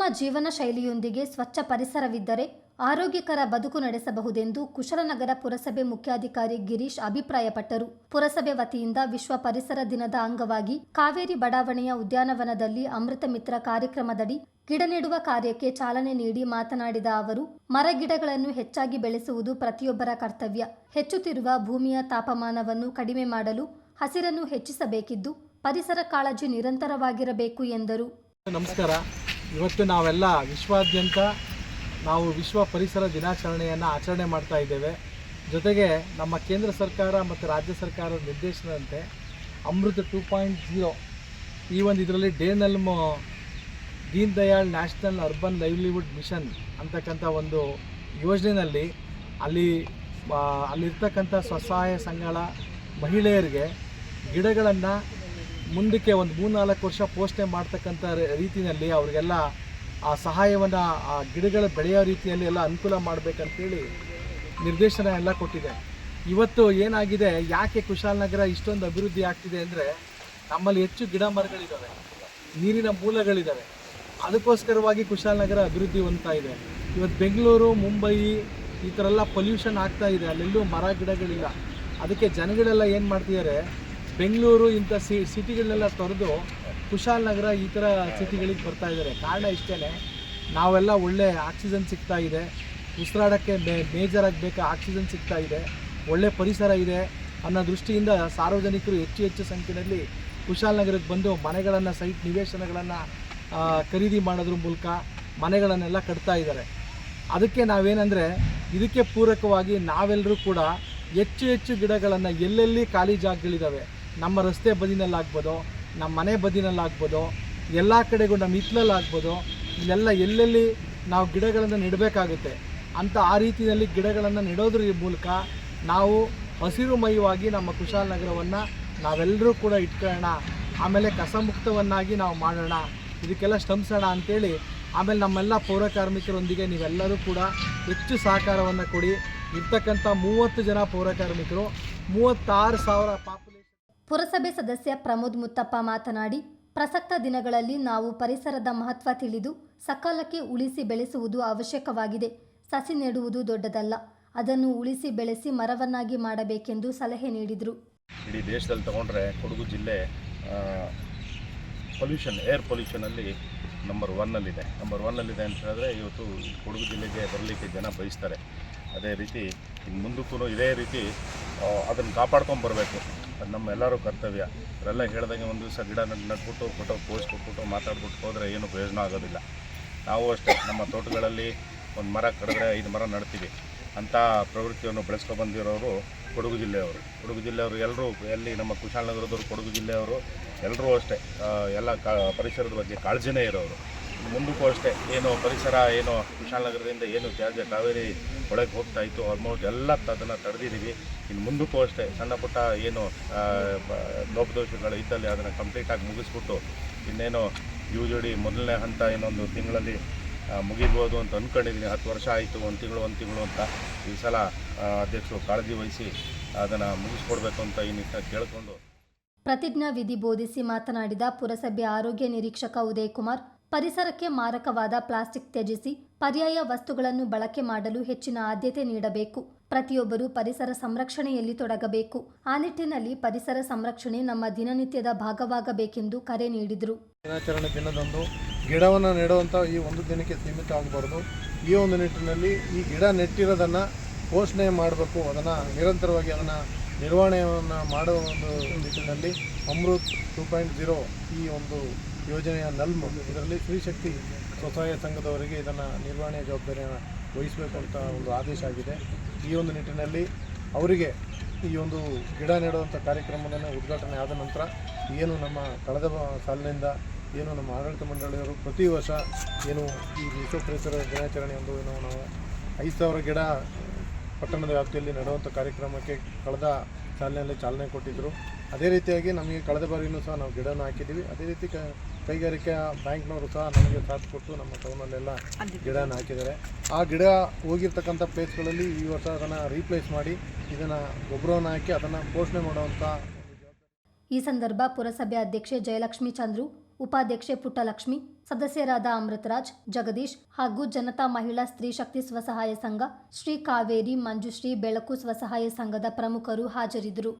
ಉತ್ತಮ ಜೀವನ ಶೈಲಿಯೊಂದಿಗೆ ಸ್ವಚ್ಛ ಪರಿಸರವಿದ್ದರೆ ಆರೋಗ್ಯಕರ ಬದುಕು ನಡೆಸಬಹುದೆಂದು ಕುಶಲನಗರ ಪುರಸಭೆ ಮುಖ್ಯಾಧಿಕಾರಿ ಗಿರೀಶ್ ಅಭಿಪ್ರಾಯಪಟ್ಟರು. ಪುರಸಭೆ ವತಿಯಿಂದ ವಿಶ್ವ ಪರಿಸರ ದಿನದ ಅಂಗವಾಗಿ ಕಾವೇರಿ ಬಡಾವಣೆಯ ಉದ್ಯಾನವನದಲ್ಲಿ ಅಮೃತ ಮಿತ್ರ ಕಾರ್ಯಕ್ರಮದಡಿ ಗಿಡ ನೆಡುವ ಕಾರ್ಯಕ್ಕೆ ಚಾಲನೆ ನೀಡಿ ಮಾತನಾಡಿದ ಅವರು ಮರಗಿಡಗಳನ್ನು ಹೆಚ್ಚಾಗಿ ಬೆಳೆಸುವುದು ಪ್ರತಿಯೊಬ್ಬರ ಕರ್ತವ್ಯ. ಹೆಚ್ಚುತ್ತಿರುವ ಭೂಮಿಯ ತಾಪಮಾನವನ್ನು ಕಡಿಮೆ ಮಾಡಲು ಹಸಿರನ್ನು ಹೆಚ್ಚಿಸಬೇಕಿದ್ದು ಪರಿಸರ ಕಾಳಜಿ ನಿರಂತರವಾಗಿರಬೇಕು ಎಂದರು. ನಮಸ್ಕಾರ. ಇವತ್ತು ನಾವೆಲ್ಲ ವಿಶ್ವಾದ್ಯಂತ ನಾವು ವಿಶ್ವ ಪರಿಸರ ದಿನಾಚರಣೆಯನ್ನು ಆಚರಣೆ ಮಾಡ್ತಾ ಇದ್ದೇವೆ. ಜೊತೆಗೆ ನಮ್ಮ ಕೇಂದ್ರ ಸರ್ಕಾರ ಮತ್ತು ರಾಜ್ಯ ಸರ್ಕಾರದ ನಿರ್ದೇಶನದಂತೆ ಅಮೃತ ಟೂ ಪಾಯಿಂಟ್ ಜೀರೋ ಈ ಒಂದು ಇದರಲ್ಲಿ ಡೇನಲ್ಮ್ Deen Dayal national urban livelihood mission ಅಂತಕ್ಕಂಥ ಒಂದು ಯೋಜನೆಯಲ್ಲಿ ಅಲ್ಲಿ ಅಲ್ಲಿರ್ತಕ್ಕಂಥ ಸ್ವಸಹಾಯ ಸಂಘಗಳ ಮಹಿಳೆಯರಿಗೆ ಗಿಡಗಳನ್ನು ಮುಂದಕ್ಕೆ ಒಂದು ಮೂರ್ನಾಲ್ಕು ವರ್ಷ ಪೋಷಣೆ ಮಾಡ್ತಕ್ಕಂಥ ರೀತಿಯಲ್ಲಿ ಅವರಿಗೆಲ್ಲ ಆ ಸಹಾಯವನ್ನು, ಆ ಗಿಡಗಳ ಬೆಳೆಯೋ ರೀತಿಯಲ್ಲಿ ಎಲ್ಲ ಅನುಕೂಲ ಮಾಡಬೇಕಂತೇಳಿ ನಿರ್ದೇಶನ ಎಲ್ಲ ಕೊಟ್ಟಿದೆ. ಇವತ್ತು ಏನಾಗಿದೆ, ಯಾಕೆ ಕುಶಾಲನಗರ ಇಷ್ಟೊಂದು ಅಭಿವೃದ್ಧಿ ಆಗ್ತಿದೆ ಅಂದರೆ ನಮ್ಮಲ್ಲಿ ಹೆಚ್ಚು ಗಿಡ ಮರಗಳಿದ್ದಾವೆ ನೀರಿನ ಮೂಲಗಳಿದ್ದಾವೆ ಅದಕ್ಕೋಸ್ಕರವಾಗಿ ಕುಶಾಲನಗರ ಅಭಿವೃದ್ಧಿ ಹೊಂದ್ತಾ ಇದೆ. ಇವತ್ತು ಬೆಂಗಳೂರು, ಮುಂಬೈ ಈ ಥರ ಎಲ್ಲ ಪೊಲ್ಯೂಷನ್ ಆಗ್ತಾ ಇದೆ, ಅಲ್ಲೆಲ್ಲೂ ಮರ ಗಿಡಗಳಿಲ್ಲ. ಅದಕ್ಕೆ ಜನಗಳೆಲ್ಲ ಏನು ಮಾಡ್ತಿದ್ದಾರೆ ಬೆಂಗಳೂರು ಇಂಥ ಸಿ ಸಿಟಿಗಳನ್ನೆಲ್ಲ ತೊರೆದು ಕುಶಾಲನಗರ ಈ ಥರ ಸಿಟಿಗಳಿಗೆ ಬರ್ತಾ ಇದ್ದಾರೆ. ಕಾರಣ ಇಷ್ಟೇ ನಾವೆಲ್ಲ ಒಳ್ಳೆ ಆಕ್ಸಿಜನ್ ಸಿಗ್ತಾ ಇದೆ. ಉಸಿರಾಡೋಕ್ಕೆ ಮೇ ಮೇಜರಾಗಿ ಬೇಕಾ ಆಕ್ಸಿಜನ್ ಸಿಗ್ತಾ ಇದೆ. ಒಳ್ಳೆ ಪರಿಸರ ಇದೆ ಅನ್ನೋ ದೃಷ್ಟಿಯಿಂದ ಸಾರ್ವಜನಿಕರು ಹೆಚ್ಚು ಹೆಚ್ಚು ಸಂಖ್ಯೆಯಲ್ಲಿ ಕುಶಾಲನಗರಕ್ಕೆ ಬಂದು ಮನೆಗಳನ್ನು ಸೈಟ್ ನಿವೇಶನಗಳನ್ನು ಖರೀದಿ ಮಾಡೋದ್ರ ಮೂಲಕ ಮನೆಗಳನ್ನೆಲ್ಲ ಕಟ್ತಾ ಇದ್ದಾರೆ. ಅದಕ್ಕೆ ನಾವೇನಂದರೆ, ಇದಕ್ಕೆ ಪೂರಕವಾಗಿ ನಾವೆಲ್ಲರೂ ಕೂಡ ಹೆಚ್ಚು ಹೆಚ್ಚು ಗಿಡಗಳನ್ನು ಎಲ್ಲೆಲ್ಲಿ ಖಾಲಿ ಜಾಗಗಳಿದ್ದಾವೆ ನಮ್ಮ ರಸ್ತೆ ಬದಿನಲ್ಲಾಗ್ಬೋದು, ನಮ್ಮ ಮನೆ ಬದಿನಲ್ಲಾಗ್ಬೋದು, ಎಲ್ಲ ಕಡೆಗೂ ನಮ್ಮ ಹಿತ್ಲಲ್ಲಾಗ್ಬೋದು, ಇಲ್ಲೆಲ್ಲ ಎಲ್ಲೆಲ್ಲಿ ನಾವು ಗಿಡಗಳನ್ನು ನೆಡಬೇಕಾಗುತ್ತೆ ಅಂತ ಆ ರೀತಿಯಲ್ಲಿ ಗಿಡಗಳನ್ನು ನೆಡೋದ್ರ ಮೂಲಕ ನಾವು ಹಸಿರುಮಯವಾಗಿ ನಮ್ಮ ಕುಶಾಲನಗರವನ್ನು ನಾವೆಲ್ಲರೂ ಕೂಡ ಇಟ್ಕೊಳ್ಳೋಣ. ಆಮೇಲೆ ಕಸಮುಕ್ತವನ್ನಾಗಿ ನಾವು ಮಾಡೋಣ. ಇದಕ್ಕೆಲ್ಲ ಶ್ರಮಿಸೋಣ ಅಂತೇಳಿ ಆಮೇಲೆ ನಮ್ಮೆಲ್ಲ ಪೌರ ಕಾರ್ಮಿಕರೊಂದಿಗೆ ನೀವೆಲ್ಲರೂ ಕೂಡ ಹೆಚ್ಚು ಸಹಕಾರವನ್ನು ಕೊಡಿ. ಇರ್ತಕ್ಕಂಥ ಮೂವತ್ತು ಜನ ಪೌರ ಕಾರ್ಮಿಕರು ಮೂವತ್ತಾರು ಸಾವಿರ ಪಾಪ್ಯುಲೇಷನ್ ಪುರಸಭೆ ಸದಸ್ಯ ಪ್ರಮೋದ್ ಮುತ್ತಪ್ಪ ಮಾತನಾಡಿ, ಪ್ರಸಕ್ತ ದಿನಗಳಲ್ಲಿ ನಾವು ಪರಿಸರದ ಮಹತ್ವ ತಿಳಿದು, ಸಕಾಲಕ್ಕೆ ಉಳಿಸಿ ಬೆಳೆಸುವುದು ಅವಶ್ಯಕವಾಗಿದೆ. ಸಸಿ ನೆಡುವುದು ದೊಡ್ಡದಲ್ಲ. ಅದನ್ನು ಉಳಿಸಿ ಬೆಳೆಸಿ ಮರವನ್ನಾಗಿ ಮಾಡಬೇಕೆಂದು ಸಲಹೆ ನೀಡಿದರು. ಇಡೀ ದೇಶದಲ್ಲಿ ತಗೊಂಡ್ರೆ ಕೊಡಗು ಜಿಲ್ಲೆ ಪೊಲ್ಯೂಷನ್ ಏರ್ ಪೊಲ್ಯೂಷನಲ್ಲಿ ನಂಬರ್ ಒನ್ನಲ್ಲಿದೆ ನಂಬರ್ ಒನ್ನಲ್ಲಿದೆ ಅಂತ ಹೇಳಿದ್ರೆ ಇವತ್ತು ಕೊಡಗು ಜಿಲ್ಲೆಗೆ ಬರಲಿಕ್ಕೆ ಜನ ಬಯಸ್ತಾರೆ. ಅದೇ ರೀತಿ ಮುಂದಕ್ಕೂ ಇದೇ ರೀತಿ ಅದನ್ನು ಕಾಪಾಡ್ಕೊಂಡು ಬರಬೇಕು. ಅದು ನಮ್ಮೆಲ್ಲರೂ ಕರ್ತವ್ಯ. ಅವರೆಲ್ಲ ಹೇಳ್ದಂಗೆ ಒಂದು ದಿವಸ ಗಿಡ ನಡ್ ನಟ್ಬಿಟ್ಟು ಫೋಟೋ ಪೋಸ್ ಕೊಟ್ಬಿಟ್ಟು ಮಾತಾಡ್ಬಿಟ್ಟು ಹೋದರೆ ಏನು ಪ್ರಯೋಜನ ಆಗೋದಿಲ್ಲ. ನಾವು ಅಷ್ಟೇ, ನಮ್ಮ ತೋಟಗಳಲ್ಲಿ ಒಂದು ಮರ ಕಡಿದ್ರೆ ಐದು ಮರ ನಡ್ತೀವಿ. ಅಂಥ ಪ್ರವೃತ್ತಿಯನ್ನು ಬೆಳೆಸ್ಕೊ ಬಂದಿರೋರು ಕೊಡಗು ಜಿಲ್ಲೆಯವರು. ಕೊಡಗು ಜಿಲ್ಲೆಯವರು ಎಲ್ಲರೂ ಎಲ್ಲಿ ನಮ್ಮ ಕುಶಾಲನಗರದವರು ಕೊಡಗು ಜಿಲ್ಲೆಯವರು ಎಲ್ಲರೂ ಅಷ್ಟೇ ಎಲ್ಲ ಕಾ, ಪರಿಸರದ ಬಗ್ಗೆ ಕಾಳಜಿನೇ ಇರೋರು. ಮುಂದಕ್ಕೂ ಅಷ್ಟೇ, ಏನು ಪರಿಸರ, ಏನು ವಿಶಾಲನಗರದಿಂದ ಏನು ತ್ಯಾಜ್ಯ ಕಾವೇರಿ ಒಳಗೆ ಹೋಗ್ತಾ ಇತ್ತು ಆಲ್ಮೋಸ್ಟ್ ಎಲ್ಲ ಅದನ್ನು ತಡೆದಿದ್ದೀವಿ. ಇನ್ನು ಮುಂದಕ್ಕೂ ಅಷ್ಟೇ, ಸಣ್ಣ ಪುಟ್ಟ ಏನು ಲೋಪದೋಷಗಳು ಇದ್ದಲ್ಲಿ ಅದನ್ನು ಕಂಪ್ಲೀಟಾಗಿ ಮುಗಿಸ್ಬಿಟ್ಟು ಇನ್ನೇನು ಯು ಜೋಡಿ ಮೊದಲನೇ ಹಂತ ಇನ್ನೊಂದು ತಿಂಗಳಲ್ಲಿ ಮುಗಿಬೋದು ಅಂತ ಅಂದ್ಕೊಂಡಿದ್ದೀನಿ ಹತ್ತು ವರ್ಷ ಆಯಿತು, ಒಂದು ತಿಂಗಳು ಒಂದು ತಿಂಗಳು ಅಂತ ಈ ಸಲ ಅಧ್ಯಕ್ಷರು ಕಾಳಜಿ ವಹಿಸಿ ಅದನ್ನು ಮುಗಿಸ್ಕೊಡ್ಬೇಕು ಅಂತ ಈ ನಿಟ್ಟಿನಲ್ಲಿ ಕೇಳಿಕೊಂಡು. ಪ್ರತಿಜ್ಞಾ ವಿಧಿ ಬೋಧಿಸಿ ಮಾತನಾಡಿದ ಪುರಸಭೆ ಆರೋಗ್ಯ ನಿರೀಕ್ಷಕ ಉದಯ್ ಕುಮಾರ್ ಪರಿಸರಕ್ಕೆ ಮಾರಕವಾದ ಪ್ಲಾಸ್ಟಿಕ್ ತ್ಯಜಿಸಿ ಪರ್ಯಾಯ ವಸ್ತುಗಳನ್ನು ಬಳಕೆ ಮಾಡಲು ಹೆಚ್ಚಿನ ಆದ್ಯತೆ ನೀಡಬೇಕು. ಪ್ರತಿಯೊಬ್ಬರು ಪರಿಸರ ಸಂರಕ್ಷಣೆಯಲ್ಲಿ ತೊಡಗಬೇಕು. ಆ ನಿಟ್ಟಿನಲ್ಲಿ ಪರಿಸರ ಸಂರಕ್ಷಣೆ ನಮ್ಮ ದಿನನಿತ್ಯದ ಭಾಗವಾಗಬೇಕೆಂದು ಕರೆ ನೀಡಿದರು. ದಿನಾಚರಣೆ ದಿನದಂದು ಗಿಡವನ್ನು ನೆಡುವಂಥ ಈ ಒಂದು ದಿನಕ್ಕೆ ಸೀಮಿತ ಆಗಬಾರ್ದು. ಈ ಒಂದು ನಿಟ್ಟಿನಲ್ಲಿ ಈ ಗಿಡ ನೆಟ್ಟಿರೋದನ್ನು ಪೋಷಣೆ ಮಾಡಬೇಕು. ಅದನ್ನು ನಿರಂತರವಾಗಿ ಅದನ್ನು ನಿರ್ವಹಣೆಯನ್ನು ಮಾಡುವ ಒಂದು ನಿಟ್ಟಿನಲ್ಲಿ ಅಮೃತ್ ಟೂ ಜೀರೋ ಈ ಒಂದು ಯೋಜನೆಯ ನಲ್ಮು, ಇದರಲ್ಲಿ ಸ್ತ್ರೀಶಕ್ತಿ ಸ್ವಸಹಾಯ ಸಂಘದವರಿಗೆ ಇದನ್ನು ನಿರ್ವಹಣೆಯ ಜವಾಬ್ದಾರಿಯನ್ನು ವಹಿಸಬೇಕು ಅಂತ ಒಂದು ಆದೇಶ ಆಗಿದೆ. ಈ ಒಂದು ನಿಟ್ಟಿನಲ್ಲಿ ಅವರಿಗೆ ಈ ಒಂದು ಗಿಡ ನೆಡುವಂಥ ಕಾರ್ಯಕ್ರಮವನ್ನು ಉದ್ಘಾಟನೆ ಆದ ನಂತರ ಏನು ನಮ್ಮ ಕಳೆದ ಸಾಲಿನಿಂದ ಏನು ನಮ್ಮ ಆಡಳಿತ ಮಂಡಳಿಯವರು ಪ್ರತಿ ವರ್ಷ ಏನು ಈ ವಿಶ್ವ ಪರಿಸರ ದಿನಾಚರಣೆ ಒಂದು ಏನು ನಾವು ಐದು ಸಾವಿರ ಗಿಡ ಪಟ್ಟಣದ ವ್ಯಾಪ್ತಿಯಲ್ಲಿ ನೆಡುವಂಥ ಕಾರ್ಯಕ್ರಮಕ್ಕೆ ಕಳೆದ ಸಾಲಿನಲ್ಲಿ ಚಾಲನೆ ಕೊಟ್ಟಿದ್ದರು ಅದೇ ರೀತಿಯಾಗಿ ನಮಗೆ ಕಳೆದ ಬಾರಿಯೂ ಸಹ ನಾವು ಗಿಡನ ಹಾಕಿದ್ದೀವಿ. ಅದೇ ರೀತಿ ಕೈಗಾರಿಕಾ ಬ್ಯಾಂಕ್ನವರು ಸಹ ನಮಗೆ ಸಾಥ್ ಕೊಟ್ಟು ನಮ್ಮ ಟೌನಲ್ಲೆಲ್ಲ ಗಿಡನ ಹಾಕಿದ್ದಾರೆ. ಆ ಗಿಡ ಹೋಗಿರ್ತಕ್ಕಂಥ ಪ್ಲೇಸ್ಗಳಲ್ಲಿ ಈ ವರ್ಷ ಅದನ್ನು ರೀಪ್ಲೇಸ್ ಮಾಡಿ ಇದನ್ನು ಗೊಬ್ಬರವನ್ನು ಹಾಕಿ ಅದನ್ನು ಪೋಷಣೆ ಮಾಡುವಂಥ ಈ ಸಂದರ್ಭ ಪುರಸಭೆ ಅಧ್ಯಕ್ಷೆ ಜಯಲಕ್ಷ್ಮಿ ಚಂದ್ರು ಉಪಾಧ್ಯಕ್ಷೆ ಪುಟ್ಟಲಕ್ಷ್ಮಿ, ಸದಸ್ಯರಾದ ಅಮೃತರಾಜ್, ಜಗದೀಶ್ ಹಾಗೂ ಜನತಾ ಮಹಿಳಾ ಸ್ತ್ರೀ ಶಕ್ತಿ ಸ್ವಸಹಾಯ ಸಂಘ, ಶ್ರೀ ಕಾವೇರಿ ಮಂಜುಶ್ರೀ ಬೆಳಕು ಸ್ವಸಹಾಯ ಸಂಘದ ಪ್ರಮುಖರು ಹಾಜರಿದ್ದರು.